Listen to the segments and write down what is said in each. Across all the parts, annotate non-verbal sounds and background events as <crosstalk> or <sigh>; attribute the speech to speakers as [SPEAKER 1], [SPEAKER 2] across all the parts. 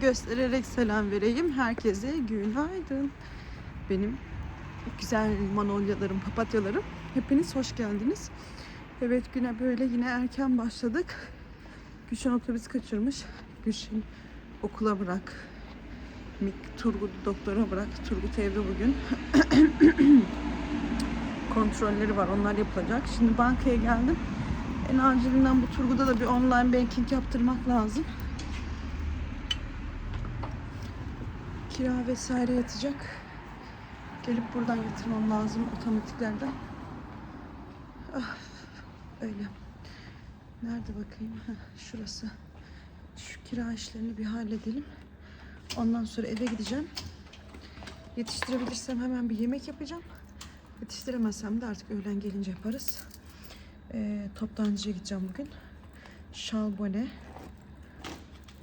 [SPEAKER 1] göstererek selam vereyim. Herkese günaydın. Benim güzel manolyalarım, papatyalarım. Hepiniz hoş geldiniz. Evet güne böyle yine erken başladık. Gülşen otobüs kaçırmış. Gülşen okula bırak. Mik Turgut doktora bırak. Turgut evde bugün. <clears throat> Kontrolleri var. Onlar yapılacak. Şimdi bankaya geldim. En acilinden bu Turgut'a da bir online banking yaptırmak lazım. Kira vesaire yatacak. Gelip buradan yatırmam lazım otomatiklerden. Ah, öyle. Nerede bakayım? Heh, şurası. Şu kira işlerini bir halledelim. Ondan sonra eve gideceğim. Yetiştirebilirsem hemen bir yemek yapacağım. Yetiştiremezsem de artık öğlen gelince yaparız. Ee, toptancıya gideceğim bugün. Şal bone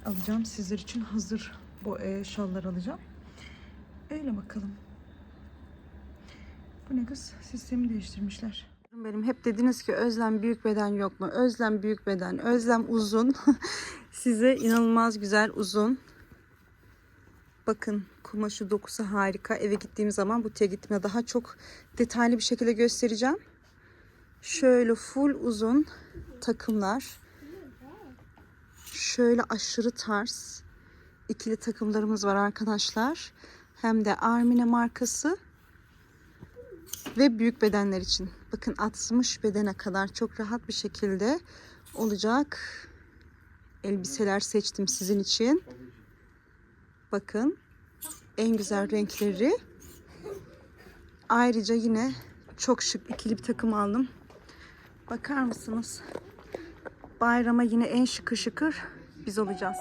[SPEAKER 1] alacağım. Sizler için hazır bu e, şallar alacağım. Öyle bakalım. Bu ne kız? Sistemi değiştirmişler. Benim hep dediniz ki Özlem büyük beden yok mu? Özlem büyük beden, Özlem uzun. <laughs> Size inanılmaz güzel uzun. Bakın kumaşı dokusu harika. Eve gittiğim zaman bu gitme daha çok detaylı bir şekilde göstereceğim. Şöyle full uzun takımlar. Şöyle aşırı tarz ikili takımlarımız var arkadaşlar. Hem de Armine markası ve büyük bedenler için. Bakın 60 bedene kadar çok rahat bir şekilde olacak elbiseler seçtim sizin için. Bakın en güzel renkleri. Ayrıca yine çok şık ikili bir takım aldım. Bakar mısınız? Bayrama yine en şıkır şıkır biz olacağız.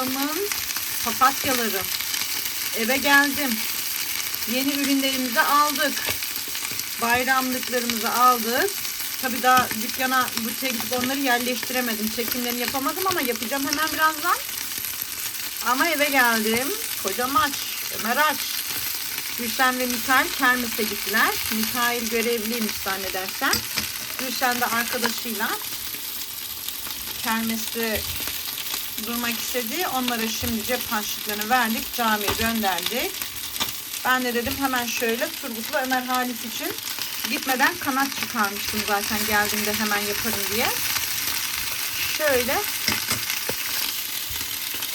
[SPEAKER 1] Sayfamın papatyaları. Eve geldim. Yeni ürünlerimizi aldık. Bayramlıklarımızı aldık. Tabii daha dükkana butiğe gidip onları yerleştiremedim. Çekimlerini yapamadım ama yapacağım hemen birazdan. Ama eve geldim. Kocam aç. Ömer aç. Gülşen ve Mikail kermese gittiler. Mikail görevliymiş zannedersem. Gülşen de arkadaşıyla kermeste durmak istedi. Onlara şimdi cep verdik. Camiye gönderdik. Ben de dedim hemen şöyle Turgut'la Ömer Halis için gitmeden kanat çıkarmıştım zaten geldiğimde hemen yaparım diye. Şöyle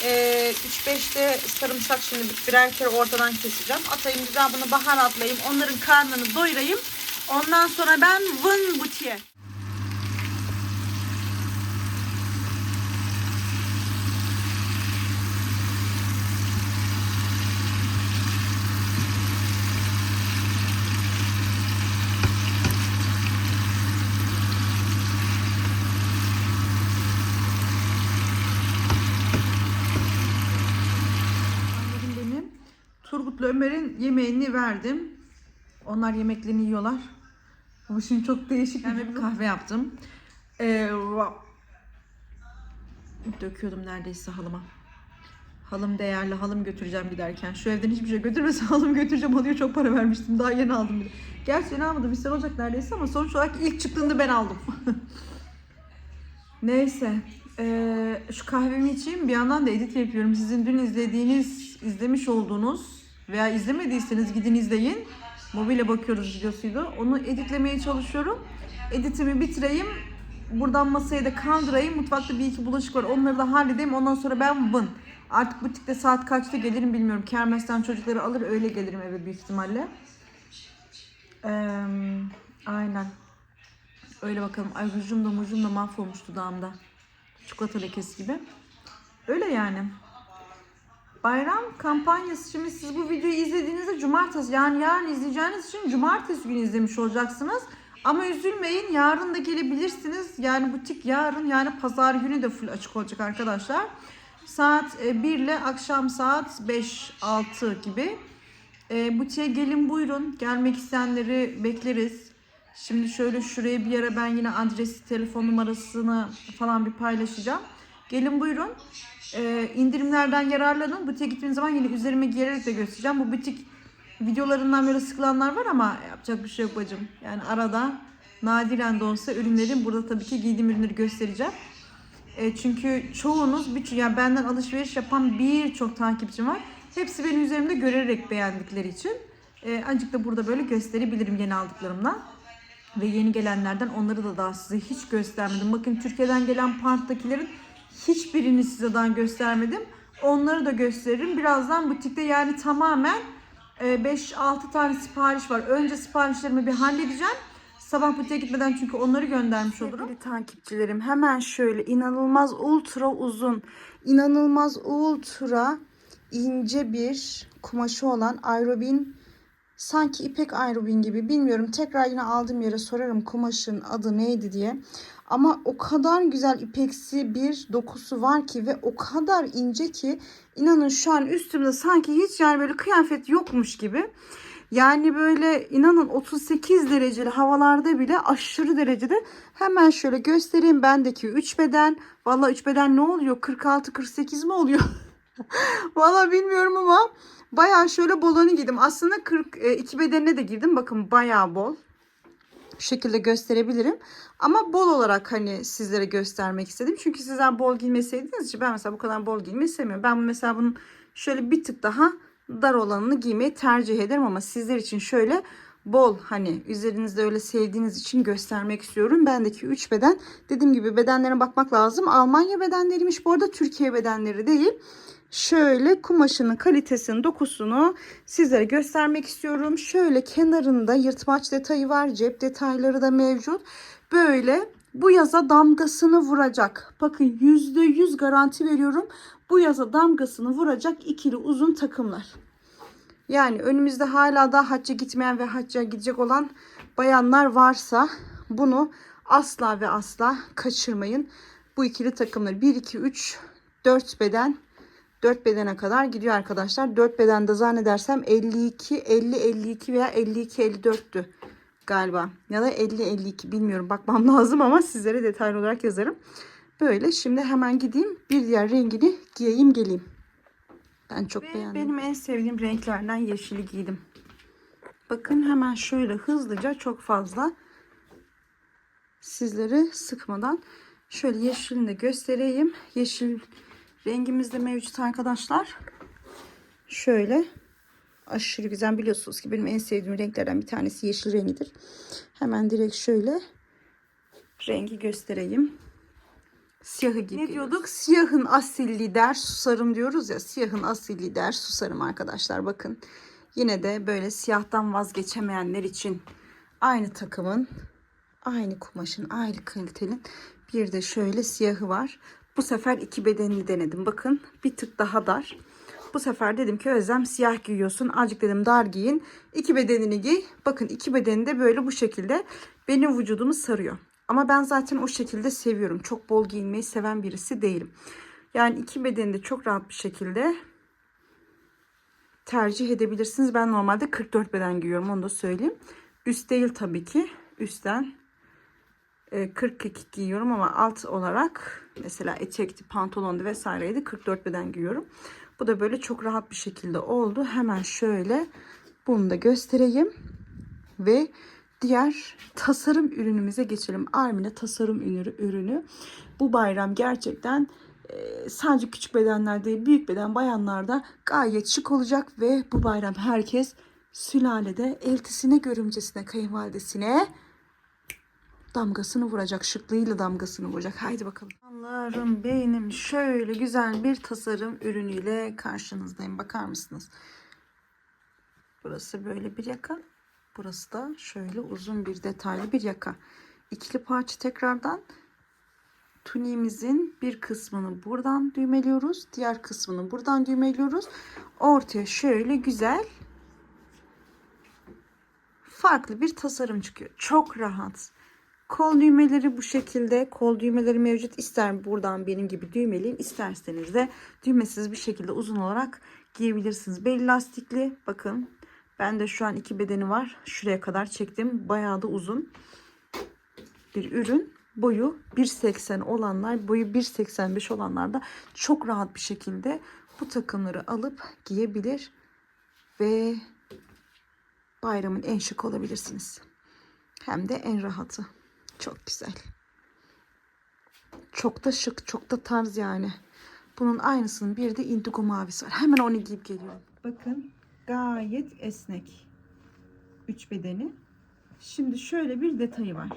[SPEAKER 1] ee, 3-5'te sarımsak şimdi birer kere ortadan keseceğim. Atayım güzel bunu baharatlayayım. Onların karnını doyurayım. Ondan sonra ben vın butiye. Anladım benim. Turgut'la Ömer'in yemeğini verdim. Onlar yemeklerini yiyorlar. Ama şimdi çok değişik bir kahve yaptım. Ee, döküyordum neredeyse halıma. Halım değerli, halım götüreceğim giderken. Şu evden hiçbir şey götürmese <laughs> halım götüreceğim. Halıya çok para vermiştim. Daha yeni aldım bile. Gerçi yeni almadım. Bir sene olacak neredeyse ama sonuç olarak ilk çıktığında ben aldım. <laughs> Neyse. Ee, şu kahvemi içeyim. Bir yandan da edit yapıyorum. Sizin dün izlediğiniz, izlemiş olduğunuz veya izlemediyseniz gidin izleyin. Mobile bakıyoruz videosuydu. Onu editlemeye çalışıyorum. Editimi bitireyim. Buradan masaya da kaldırayım. Mutfakta bir iki bulaşık var. Onları da halledeyim. Ondan sonra ben vın. Artık butikte saat kaçta gelirim bilmiyorum. Kermesten çocukları alır öyle gelirim eve büyük ihtimalle. Ee, aynen. Öyle bakalım. Ay rujum da mujum da mahvolmuş dudağımda. Çikolata lekesi gibi. Öyle yani. Bayram kampanyası. Şimdi siz bu videoyu izlediğinizde cumartesi yani yarın izleyeceğiniz için cumartesi günü izlemiş olacaksınız. Ama üzülmeyin yarın da gelebilirsiniz. Yani butik yarın yani pazar günü de full açık olacak arkadaşlar. Saat e, 1 ile akşam saat 5-6 gibi. E, butiğe gelin buyurun. Gelmek isteyenleri bekleriz. Şimdi şöyle şuraya bir yere ben yine adresi, telefon numarasını falan bir paylaşacağım. Gelin buyurun. E, indirimlerden yararlanın. Butiğe gittiğiniz zaman yine üzerime giyerek de göstereceğim. Bu butik videolarından böyle sıkılanlar var ama yapacak bir şey yok bacım. Yani arada nadiren de olsa ürünlerin burada tabii ki giydiğim ürünleri göstereceğim. E, çünkü çoğunuz, bir, yani benden alışveriş yapan birçok takipçim var. Hepsi benim üzerimde görerek beğendikleri için. E, azıcık da burada böyle gösterebilirim yeni aldıklarımdan. Ve yeni gelenlerden onları da daha size hiç göstermedim. Bakın Türkiye'den gelen parktakilerin hiçbirini size daha göstermedim. Onları da gösteririm. Birazdan butikte yani tamamen e, 5-6 tane sipariş var. Önce siparişlerimi bir halledeceğim. Sabah butiğe gitmeden çünkü onları göndermiş olurum. Sevgili takipçilerim hemen şöyle inanılmaz ultra uzun, inanılmaz ultra ince bir kumaşı olan aerobin sanki ipek aerobin gibi bilmiyorum. Tekrar yine aldığım yere sorarım kumaşın adı neydi diye. Ama o kadar güzel ipeksi bir dokusu var ki ve o kadar ince ki inanın şu an üstümde sanki hiç yani böyle kıyafet yokmuş gibi. Yani böyle inanın 38 dereceli havalarda bile aşırı derecede hemen şöyle göstereyim bendeki 3 beden. Valla 3 beden ne oluyor? 46-48 mi oluyor? <laughs> Valla bilmiyorum ama bayağı şöyle bolunu giydim. Aslında 42 bedenine de girdim. Bakın bayağı bol. Şekilde gösterebilirim. Ama bol olarak hani sizlere göstermek istedim. Çünkü sizler bol giymeseydiniz için ben mesela bu kadar bol giymeyi sevmiyorum. Ben mesela bunun şöyle bir tık daha dar olanını giymeyi tercih ederim ama sizler için şöyle bol hani üzerinizde öyle sevdiğiniz için göstermek istiyorum. Bendeki 3 beden dediğim gibi bedenlerine bakmak lazım. Almanya bedenleriymiş bu arada Türkiye bedenleri değil. Şöyle kumaşının kalitesini, dokusunu sizlere göstermek istiyorum. Şöyle kenarında yırtmaç detayı var. Cep detayları da mevcut. Böyle bu yaza damgasını vuracak. Bakın %100 garanti veriyorum. Bu yaza damgasını vuracak ikili uzun takımlar. Yani önümüzde hala da hacca gitmeyen ve hacca gidecek olan bayanlar varsa bunu asla ve asla kaçırmayın. Bu ikili takımları 1, 2, 3, 4 beden 4 bedene kadar gidiyor arkadaşlar. 4 bedende zannedersem 52, 50, 52 veya 52, 54'tü galiba. Ya da 50, 52 bilmiyorum bakmam <laughs> lazım ama sizlere detaylı olarak yazarım. Böyle şimdi hemen gideyim bir diğer rengini giyeyim geleyim. Ben çok Ve beğendim. Benim en sevdiğim renklerden yeşili giydim. Bakın hemen şöyle hızlıca çok fazla sizleri sıkmadan şöyle yeşilini de göstereyim. Yeşil rengimiz de mevcut arkadaşlar. Şöyle aşırı güzel biliyorsunuz ki benim en sevdiğim renklerden bir tanesi yeşil rengidir. Hemen direkt şöyle rengi göstereyim. Siyahı gibi. Ne diyorduk? Siyahın asilliği der susarım diyoruz ya. Siyahın asilliği der susarım arkadaşlar. Bakın yine de böyle siyahtan vazgeçemeyenler için aynı takımın, aynı kumaşın, aynı kalitenin bir de şöyle siyahı var. Bu sefer iki bedenini denedim. Bakın bir tık daha dar. Bu sefer dedim ki Özlem siyah giyiyorsun. Azıcık dedim dar giyin. İki bedenini giy. Bakın iki bedeni de böyle bu şekilde benim vücudumu sarıyor. Ama ben zaten o şekilde seviyorum. Çok bol giyinmeyi seven birisi değilim. Yani iki bedeni de çok rahat bir şekilde tercih edebilirsiniz. Ben normalde 44 beden giyiyorum onu da söyleyeyim. Üst değil tabii ki. Üstten 42 giyiyorum ama alt olarak mesela etekti, pantolondu vesaireydi 44 beden giyiyorum. Bu da böyle çok rahat bir şekilde oldu. Hemen şöyle bunu da göstereyim. Ve diğer tasarım ürünümüze geçelim. Armine tasarım ürünü. ürünü. Bu bayram gerçekten e, sadece küçük bedenler değil büyük beden bayanlarda gayet şık olacak ve bu bayram herkes sülalede eltisine, görümcesine, kayınvalidesine damgasını vuracak. Şıklığıyla damgasını vuracak. Haydi bakalım. Allah'ım beynim şöyle güzel bir tasarım ürünüyle karşınızdayım. Bakar mısınız? Burası böyle bir yaka. Burası da şöyle uzun bir detaylı bir yaka. İkili parça tekrardan tuniğimizin bir kısmını buradan düğmeliyoruz. Diğer kısmını buradan düğmeliyoruz. Ortaya şöyle güzel farklı bir tasarım çıkıyor. Çok rahat. Kol düğmeleri bu şekilde. Kol düğmeleri mevcut. İster buradan benim gibi düğmeleyin. isterseniz de düğmesiz bir şekilde uzun olarak giyebilirsiniz. Bel lastikli. Bakın. Ben de şu an iki bedeni var. Şuraya kadar çektim. Bayağı da uzun bir ürün. Boyu 1.80 olanlar, boyu 1.85 olanlar da çok rahat bir şekilde bu takımları alıp giyebilir ve bayramın en şık olabilirsiniz. Hem de en rahatı. Çok güzel. Çok da şık, çok da tarz yani. Bunun aynısının bir de indigo mavisi var. Hemen onu giyip geliyorum. Bakın gayet esnek. Üç bedeni. Şimdi şöyle bir detayı var.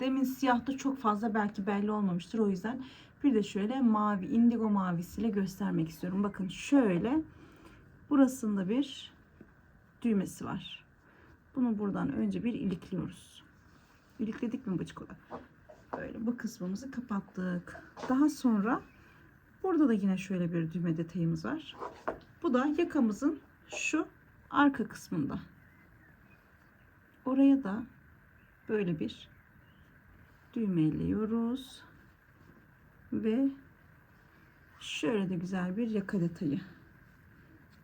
[SPEAKER 1] Demin siyahta çok fazla belki belli olmamıştır. O yüzden bir de şöyle mavi, indigo mavisiyle göstermek istiyorum. Bakın şöyle burasında bir düğmesi var. Bunu buradan önce bir ilikliyoruz. İlikledik mi bıçkıla? Böyle bu kısmımızı kapattık. Daha sonra burada da yine şöyle bir düğme detayımız var. Bu da yakamızın şu arka kısmında. Oraya da böyle bir düğmeliyoruz. Ve şöyle de güzel bir yaka detayı.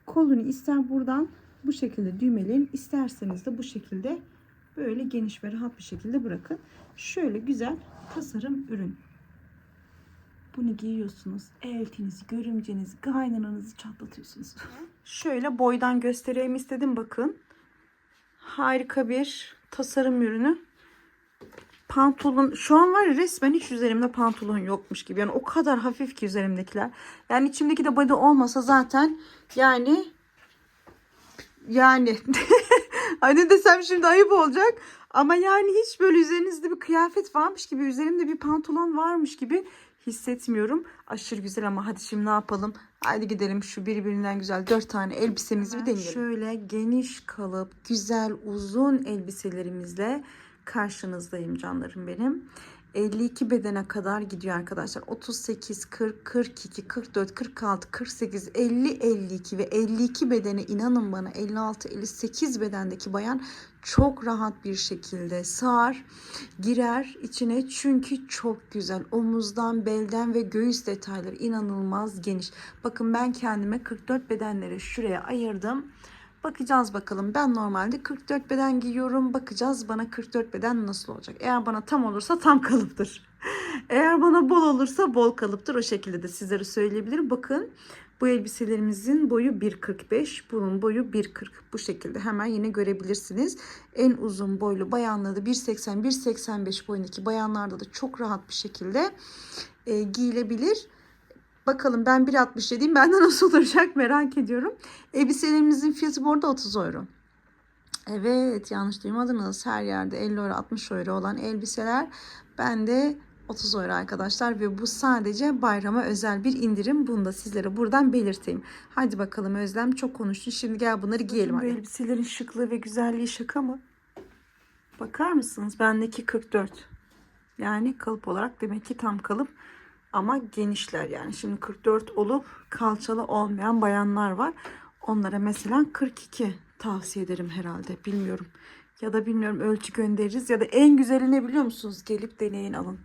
[SPEAKER 1] Kolunu ister buradan bu şekilde düğmeleyin. isterseniz de bu şekilde böyle geniş ve rahat bir şekilde bırakın. Şöyle güzel tasarım ürün. Bunu giyiyorsunuz. Eltinizi, görümcenizi, kaynananızı çatlatıyorsunuz. Şöyle boydan göstereyim istedim bakın. Harika bir tasarım ürünü. Pantolon şu an var ya resmen hiç üzerimde pantolon yokmuş gibi. Yani o kadar hafif ki üzerimdekiler. Yani içimdeki de body olmasa zaten yani yani <laughs> hani desem şimdi ayıp olacak ama yani hiç böyle üzerinizde bir kıyafet varmış gibi üzerimde bir pantolon varmış gibi hissetmiyorum. Aşırı güzel ama hadi şimdi ne yapalım? Haydi gidelim şu birbirinden güzel dört tane elbisemizi bir deneyelim. Şöyle geniş kalıp güzel uzun elbiselerimizle karşınızdayım canlarım benim. 52 bedene kadar gidiyor arkadaşlar. 38, 40, 42, 44, 46, 48, 50, 52 ve 52 bedene inanın bana 56, 58 bedendeki bayan çok rahat bir şekilde sığar, girer içine çünkü çok güzel. Omuzdan, belden ve göğüs detayları inanılmaz geniş. Bakın ben kendime 44 bedenleri şuraya ayırdım. Bakacağız bakalım. Ben normalde 44 beden giyiyorum. Bakacağız bana 44 beden nasıl olacak. Eğer bana tam olursa tam kalıptır. <laughs> Eğer bana bol olursa bol kalıptır. O şekilde de sizlere söyleyebilirim. Bakın bu elbiselerimizin boyu 1.45. Bunun boyu 1.40. Bu şekilde hemen yine görebilirsiniz. En uzun boylu bayanlarda 1.80 1.85 boyundaki bayanlarda da çok rahat bir şekilde e, giyilebilir. Bakalım ben 1.67'yim. Benden nasıl olacak merak ediyorum. Elbiselerimizin fiyatı bu arada 30 euro. Evet yanlış duymadınız. Her yerde 50 euro 60 euro olan elbiseler bende 30 euro arkadaşlar ve bu sadece bayrama özel bir indirim. Bunu da sizlere buradan belirteyim. Hadi bakalım Özlem çok konuştun. Şimdi gel bunları giyelim. Bu elbiselerin şıklığı ve güzelliği şaka mı? Bakar mısınız? Bendeki 44. Yani kalıp olarak demek ki tam kalıp ama genişler yani. Şimdi 44 olup kalçalı olmayan bayanlar var. Onlara mesela 42 tavsiye ederim herhalde. Bilmiyorum. Ya da bilmiyorum ölçü göndeririz ya da en güzeli ne biliyor musunuz? Gelip deneyin alın.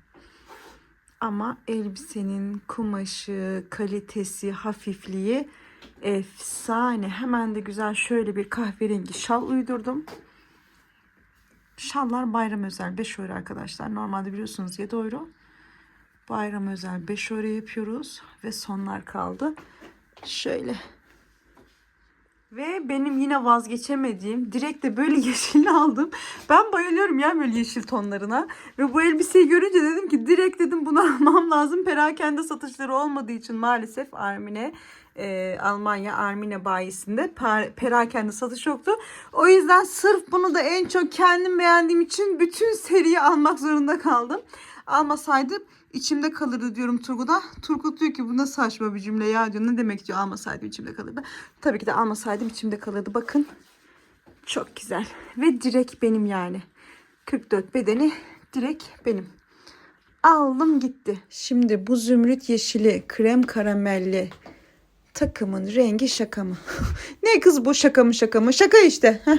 [SPEAKER 1] Ama elbisenin kumaşı, kalitesi, hafifliği efsane. Hemen de güzel şöyle bir kahverengi şal uydurdum. Şallar bayram özel 5 euro arkadaşlar. Normalde biliyorsunuz 7 euro. Bayram özel 5 euro yapıyoruz ve sonlar kaldı. Şöyle. Ve benim yine vazgeçemediğim direkt de böyle <laughs> yeşilini aldım. Ben bayılıyorum ya böyle yeşil tonlarına. Ve bu elbiseyi görünce dedim ki direkt dedim bunu <laughs> almam lazım. Perakende satışları olmadığı için maalesef Armine e, Almanya Armine bayisinde per, perakende satış yoktu. O yüzden sırf bunu da en çok kendim beğendiğim için bütün seriyi almak zorunda kaldım. Almasaydım içimde kalırdı diyorum Turgut'a. Turgut diyor ki bu nasıl saçma bir cümle ya diyor. Ne demek diyor almasaydım içimde kalırdı. Tabii ki de almasaydım içimde kalırdı. Bakın çok güzel ve direkt benim yani. 44 bedeni direkt benim. Aldım gitti. Şimdi bu zümrüt yeşili krem karamelli takımın rengi şaka mı? <laughs> ne kız bu şaka mı şaka mı? Şaka işte. Heh.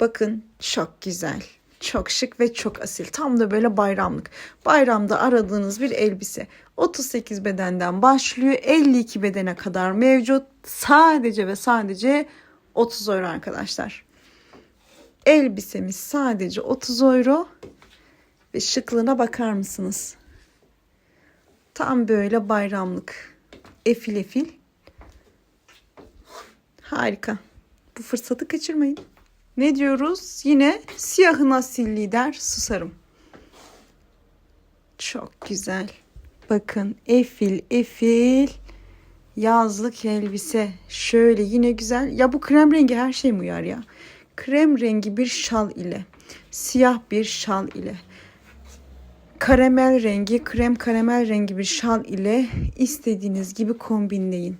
[SPEAKER 1] Bakın çok güzel. Çok şık ve çok asil. Tam da böyle bayramlık. Bayramda aradığınız bir elbise. 38 bedenden başlıyor. 52 bedene kadar mevcut. Sadece ve sadece 30 euro arkadaşlar. Elbisemiz sadece 30 euro. Ve şıklığına bakar mısınız? Tam böyle bayramlık. Efil efil. Harika. Bu fırsatı kaçırmayın. Ne diyoruz? Yine siyahın asil lider susarım. Çok güzel. Bakın efil efil yazlık elbise. Şöyle yine güzel. Ya bu krem rengi her şey mi uyar ya? Krem rengi bir şal ile. Siyah bir şal ile. Karamel rengi, krem karamel rengi bir şal ile istediğiniz gibi kombinleyin.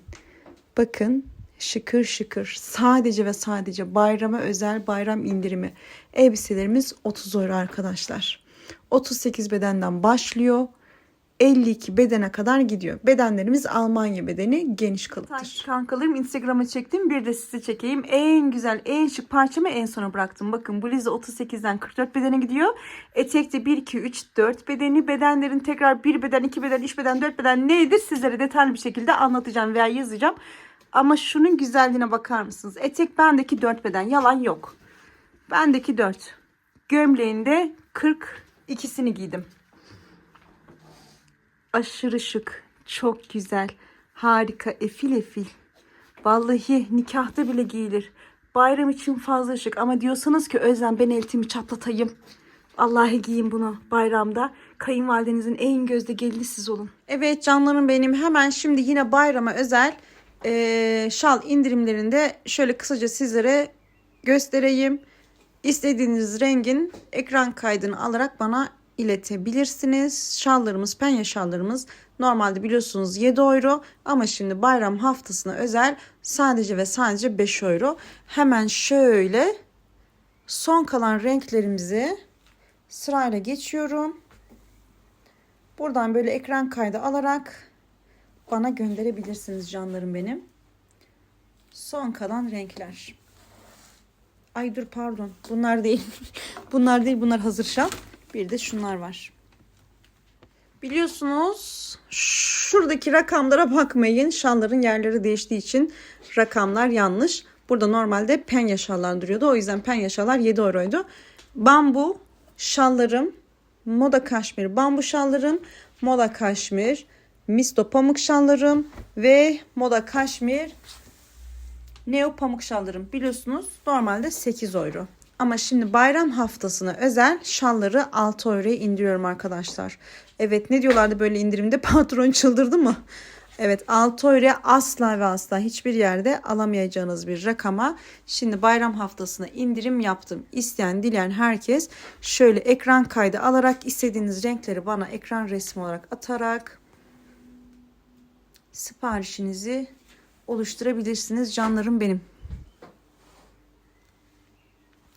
[SPEAKER 1] Bakın şıkır şıkır sadece ve sadece bayrama özel bayram indirimi elbiselerimiz 30 euro arkadaşlar. 38 bedenden başlıyor. 52 bedene kadar gidiyor. Bedenlerimiz Almanya bedeni geniş kalıptır. Kankalarım Instagram'a çektim. Bir de size çekeyim. En güzel, en şık parçamı en sona bıraktım. Bakın bluzı 38'den 44 bedene gidiyor. Etekte 1, 2, 3, 4 bedeni. Bedenlerin tekrar 1 beden, 2 beden, 3 beden, 4 beden nedir? Sizlere detaylı bir şekilde anlatacağım veya yazacağım. Ama şunun güzelliğine bakar mısınız? Etek bendeki 4 beden. Yalan yok. Bendeki 4. Gömleğinde 40 ikisini giydim. Aşırı şık. Çok güzel. Harika. Efil efil. Vallahi nikahta bile giyilir. Bayram için fazla şık. Ama diyorsanız ki Özlem ben eltimi çatlatayım. Allah'ı giyin bunu bayramda. Kayınvalidenizin en gözde gelini siz olun. Evet canlarım benim hemen şimdi yine bayrama özel eee, şal indirimlerinde şöyle kısaca sizlere göstereyim. İstediğiniz rengin ekran kaydını alarak bana iletebilirsiniz. Şallarımız, penye şallarımız normalde biliyorsunuz 7 euro ama şimdi bayram haftasına özel sadece ve sadece 5 euro. Hemen şöyle son kalan renklerimizi sırayla geçiyorum. Buradan böyle ekran kaydı alarak bana gönderebilirsiniz canlarım benim. Son kalan renkler. Ay dur pardon. Bunlar değil. <laughs> bunlar değil. Bunlar hazır şal. Bir de şunlar var. Biliyorsunuz şuradaki rakamlara bakmayın. Şalların yerleri değiştiği için rakamlar yanlış. Burada normalde penye şallar duruyordu. O yüzden penye şallar 7 euroydu. Bambu şallarım, moda kaşmir bambu şallarım, moda kaşmir, misto pamuk şallarım ve moda kaşmir Neo pamuk şallarım biliyorsunuz normalde 8 euro. Ama şimdi bayram haftasına özel şalları 6 euroya indiriyorum arkadaşlar. Evet ne diyorlardı böyle indirimde <laughs> patron çıldırdı mı? Evet 6 euroya asla ve asla hiçbir yerde alamayacağınız bir rakama şimdi bayram haftasına indirim yaptım. İsteyen dileyen herkes şöyle ekran kaydı alarak istediğiniz renkleri bana ekran resmi olarak atarak siparişinizi oluşturabilirsiniz canlarım benim.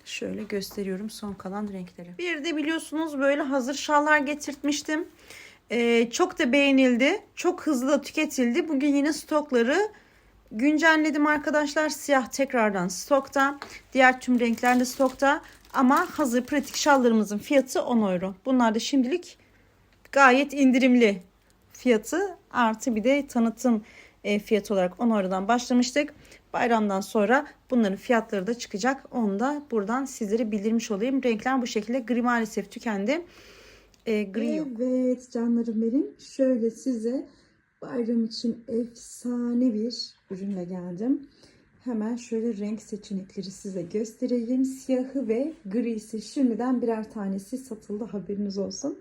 [SPEAKER 1] Şöyle gösteriyorum son kalan renkleri. Bir de biliyorsunuz böyle hazır şallar getirtmiştim. Ee, çok da beğenildi. Çok hızlı tüketildi. Bugün yine stokları güncelledim arkadaşlar. Siyah tekrardan stokta. Diğer tüm renkler de stokta. Ama hazır pratik şallarımızın fiyatı 10 euro. Bunlar da şimdilik gayet indirimli fiyatı. Artı bir de tanıtım e, fiyatı olarak 10 eurodan başlamıştık. Bayramdan sonra bunların fiyatları da çıkacak. Onu da buradan sizlere bildirmiş olayım. Renkler bu şekilde. Gri maalesef tükendi. E, gri. Evet canlarım benim. Şöyle size bayram için efsane bir ürünle geldim. Hemen şöyle renk seçenekleri size göstereyim. Siyahı ve grisi şimdiden birer tanesi satıldı haberiniz olsun.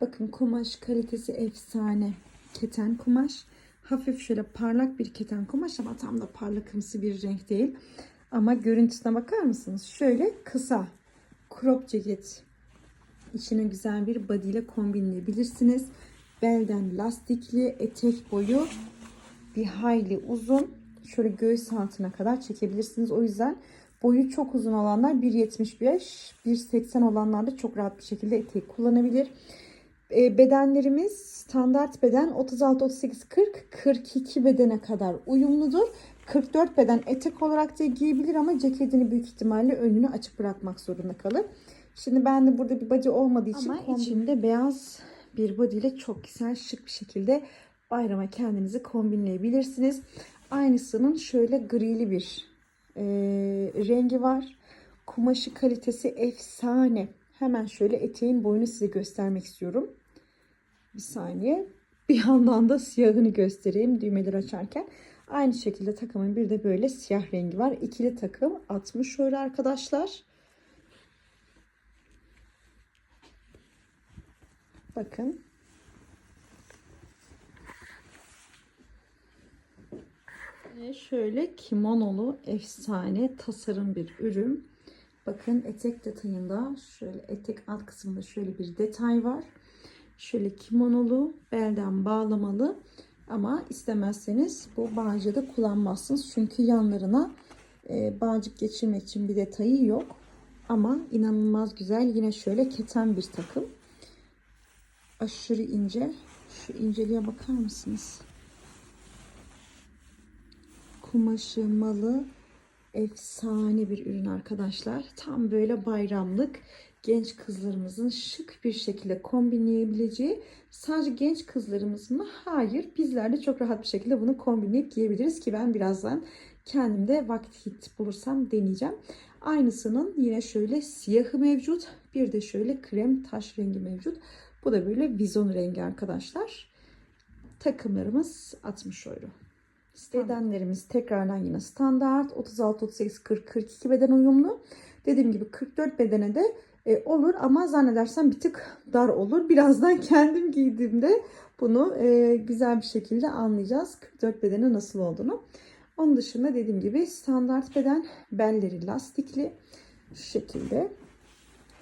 [SPEAKER 1] Bakın kumaş kalitesi efsane. Keten kumaş. Hafif şöyle parlak bir keten kumaş ama tam da parlakımsı bir renk değil. Ama görüntüsüne bakar mısınız? Şöyle kısa crop ceket. İçine güzel bir body ile kombinleyebilirsiniz. Belden lastikli etek boyu bir hayli uzun. Şöyle göğüs altına kadar çekebilirsiniz. O yüzden boyu çok uzun olanlar 1.75, 1.80 olanlar da çok rahat bir şekilde eteği kullanabilir. E, bedenlerimiz standart beden 36, 38, 40, 42 bedene kadar uyumludur. 44 beden etek olarak da giyebilir ama ceketini büyük ihtimalle önünü açık bırakmak zorunda kalır. Şimdi ben de burada bir body olmadığı için
[SPEAKER 2] Ama
[SPEAKER 1] kombin- içinde beyaz bir body ile çok güzel şık bir şekilde bayrama kendinizi kombinleyebilirsiniz. Aynısının şöyle grili bir e, rengi var. Kumaşı kalitesi efsane. Hemen şöyle eteğin boyunu size göstermek istiyorum. Bir saniye. Bir yandan da siyahını göstereyim düğmeleri açarken. Aynı şekilde takımın bir de böyle siyah rengi var. İkili takım 60 euro arkadaşlar. Bakın. Ve şöyle kimonolu efsane tasarım bir ürün. Bakın etek detayında şöyle etek alt kısmında şöyle bir detay var. Şöyle kimonolu belden bağlamalı ama istemezseniz bu bağcığı da kullanmazsınız. Çünkü yanlarına e, bağcık geçirmek için bir detayı yok. Ama inanılmaz güzel yine şöyle keten bir takım. Aşırı ince. Şu inceliğe bakar mısınız? Kumaşı, malı efsane bir ürün arkadaşlar. Tam böyle bayramlık genç kızlarımızın şık bir şekilde kombinleyebileceği sadece genç kızlarımız mı? Hayır. Bizler de çok rahat bir şekilde bunu kombinleyip giyebiliriz ki ben birazdan kendimde vakit bulursam deneyeceğim. Aynısının yine şöyle siyahı mevcut. Bir de şöyle krem taş rengi mevcut. Bu da böyle vizon rengi arkadaşlar. Takımlarımız 60 euro. Bedenlerimiz tekrardan yine standart 36, 38, 40, 42 beden uyumlu. Dediğim gibi 44 bedene de e, olur ama zannedersem bir tık dar olur. Birazdan <laughs> kendim giydiğimde bunu e, güzel bir şekilde anlayacağız. 44 bedene nasıl olduğunu. Onun dışında dediğim gibi standart beden belleri lastikli şu şekilde.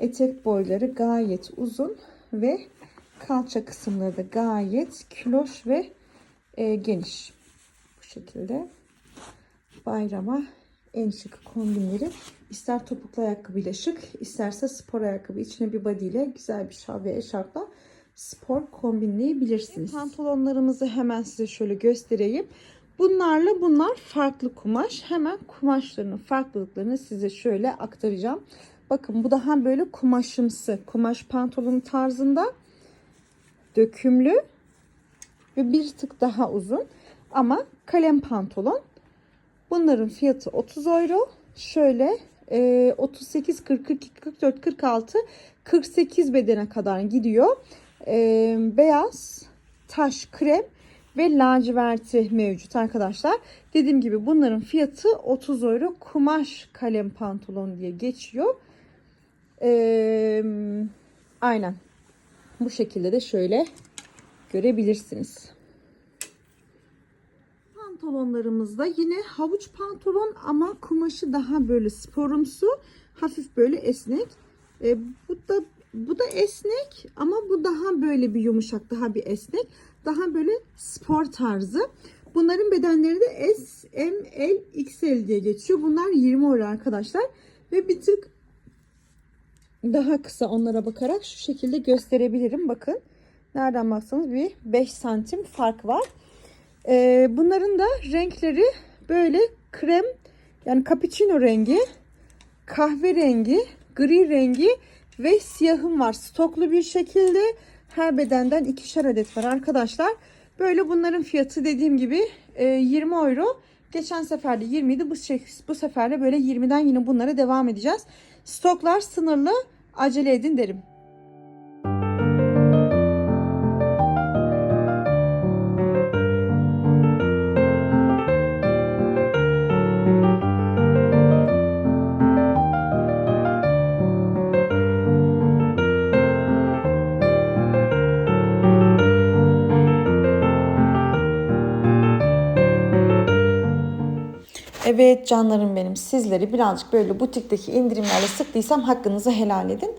[SPEAKER 1] Etek boyları gayet uzun ve kalça kısımları da gayet kiloş ve e, geniş. Bu şekilde bayrama en şık kombinleri ister topuklu ayakkabıyla şık isterse spor ayakkabı içine bir body ile güzel bir şal ve eşarpla spor kombinleyebilirsiniz. Pantolonlarımızı hemen size şöyle göstereyim. Bunlarla bunlar farklı kumaş. Hemen kumaşlarının farklılıklarını size şöyle aktaracağım. Bakın bu daha böyle kumaşımsı. Kumaş pantolon tarzında. Dökümlü. Ve bir tık daha uzun. Ama kalem pantolon. Bunların fiyatı 30 euro. Şöyle e, 38, 42, 44, 46, 48 bedene kadar gidiyor. E, beyaz, taş, krem ve laciverti mevcut arkadaşlar. Dediğim gibi bunların fiyatı 30 euro. Kumaş kalem pantolon diye geçiyor. E, aynen. Bu şekilde de şöyle görebilirsiniz. Pantolonlarımızda yine havuç pantolon ama kumaşı daha böyle sporumsu, hafif böyle esnek. E, bu da bu da esnek ama bu daha böyle bir yumuşak, daha bir esnek, daha böyle spor tarzı. Bunların bedenleri de S, M, L, XL diye geçiyor. Bunlar 20 euro arkadaşlar ve bir tık daha kısa onlara bakarak şu şekilde gösterebilirim. Bakın nereden baksanız bir 5 santim fark var. Ee, bunların da renkleri böyle krem yani cappuccino rengi, kahverengi, gri rengi ve siyahım var. Stoklu bir şekilde her bedenden ikişer adet var arkadaşlar. Böyle bunların fiyatı dediğim gibi e, 20 euro. Geçen sefer de 20 idi. Bu, şey, bu sefer de böyle 20'den yine bunlara devam edeceğiz. Stoklar sınırlı. Acele edin derim. Evet canlarım benim sizleri birazcık böyle butikteki indirimlerle sıktıysam hakkınızı helal edin.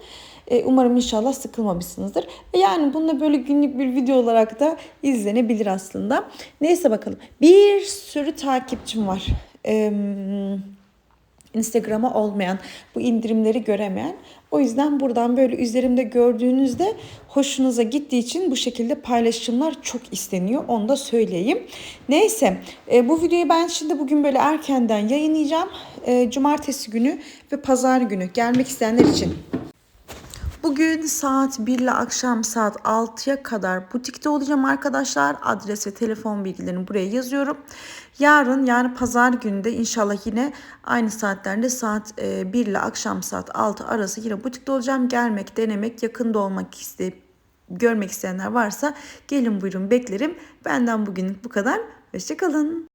[SPEAKER 1] Ee, umarım inşallah sıkılmamışsınızdır. Ve yani bununla böyle günlük bir video olarak da izlenebilir aslında. Neyse bakalım. Bir sürü takipçim var. Ee, Instagram'a olmayan, bu indirimleri göremeyen. O yüzden buradan böyle üzerimde gördüğünüzde hoşunuza gittiği için bu şekilde paylaşımlar çok isteniyor. Onu da söyleyeyim. Neyse e, bu videoyu ben şimdi bugün böyle erkenden yayınlayacağım. E, cumartesi günü ve pazar günü gelmek isteyenler için. Bugün saat 1 ile akşam saat 6'ya kadar butikte olacağım arkadaşlar. Adres ve telefon bilgilerini buraya yazıyorum. Yarın yani pazar günü de inşallah yine aynı saatlerde saat 1 ile akşam saat 6 arası yine butikte olacağım. Gelmek, denemek, yakında olmak isteyip görmek isteyenler varsa gelin buyurun beklerim. Benden bugünlük bu kadar. Hoşçakalın.